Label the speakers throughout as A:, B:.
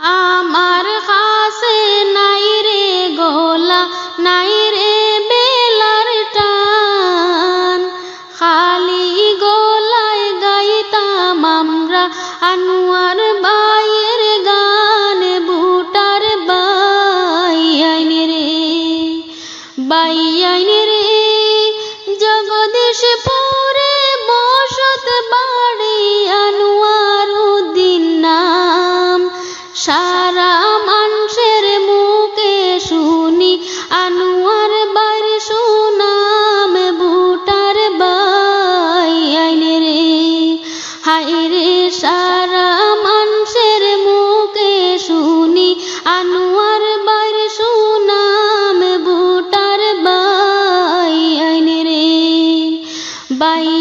A: আমার কাছে নাই রে গোলা, নাই রে বেলার টান। খালি গোলায় গাইতাম আমরা আনোয়ার বাইয়ের গান, বুটার বাই আইন রে বাই আইন রে। জগদীশ পুরে বসত বাড়ি আনোয়ার সারা মানুষের মুখে শুনি, আনোয়ার বার সুনাম বুটার বাই আইনে রে। হাই রে, সারা মানুষের মুখে শুনি, আনোয়ার বার সুনাম বুটার বাই আইনে রে। বাই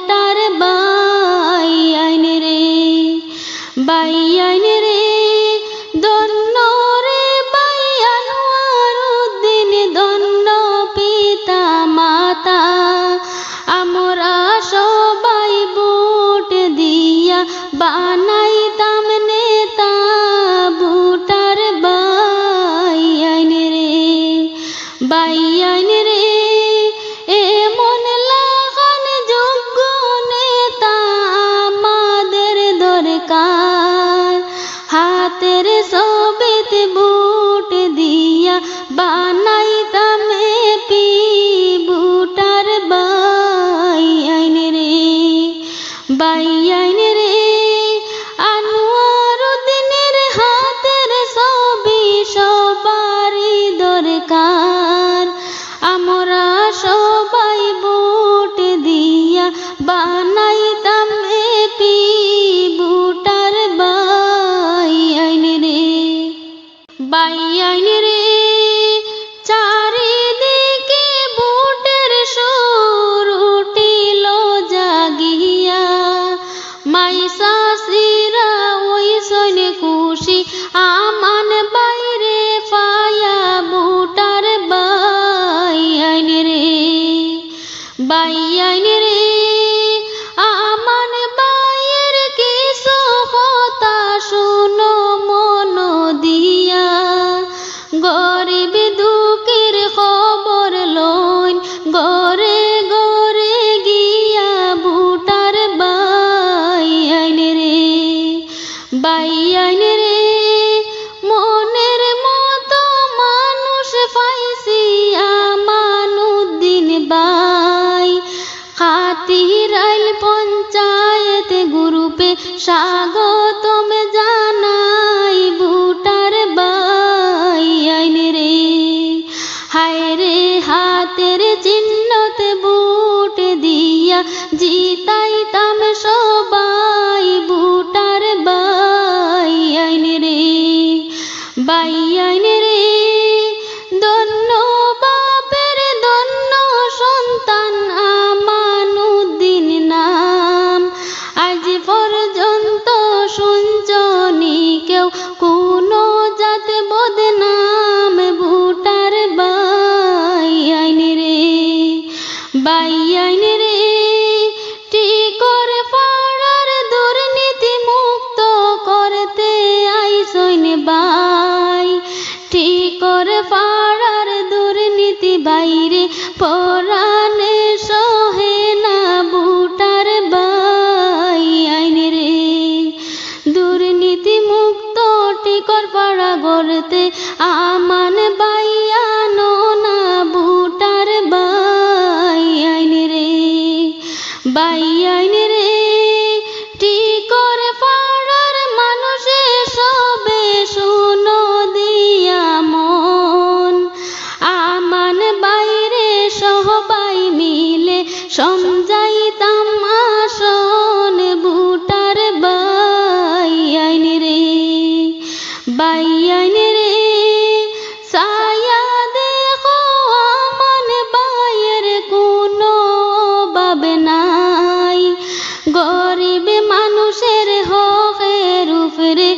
A: বুটার বাই আইন রে বাই শুনো মন দিয়া। গরিব দুঃখের খবর লইন গরে গরে গিয়া বুটার বাই আইন রে। বাই আইন রে, মনের মতো মানুষ পাইছি আমানুদ্দিন বাই। খাতিরাইল পঞ্চায়েত গ্রুপে স্বাগতম জিতাইতাম সবাই পরাণে সহে না বুটার বাই আইন রে। দুর্নীতি মুক্ত টিকর পাড়া গড়তে আমান সমজাইতাম আসন বুটার বাইয়াইন রে বাইয়াইন রে সায়া দেখো আমন বাইয়ের কোনো বাবে নাই গরিব মানুষের হকের উপরে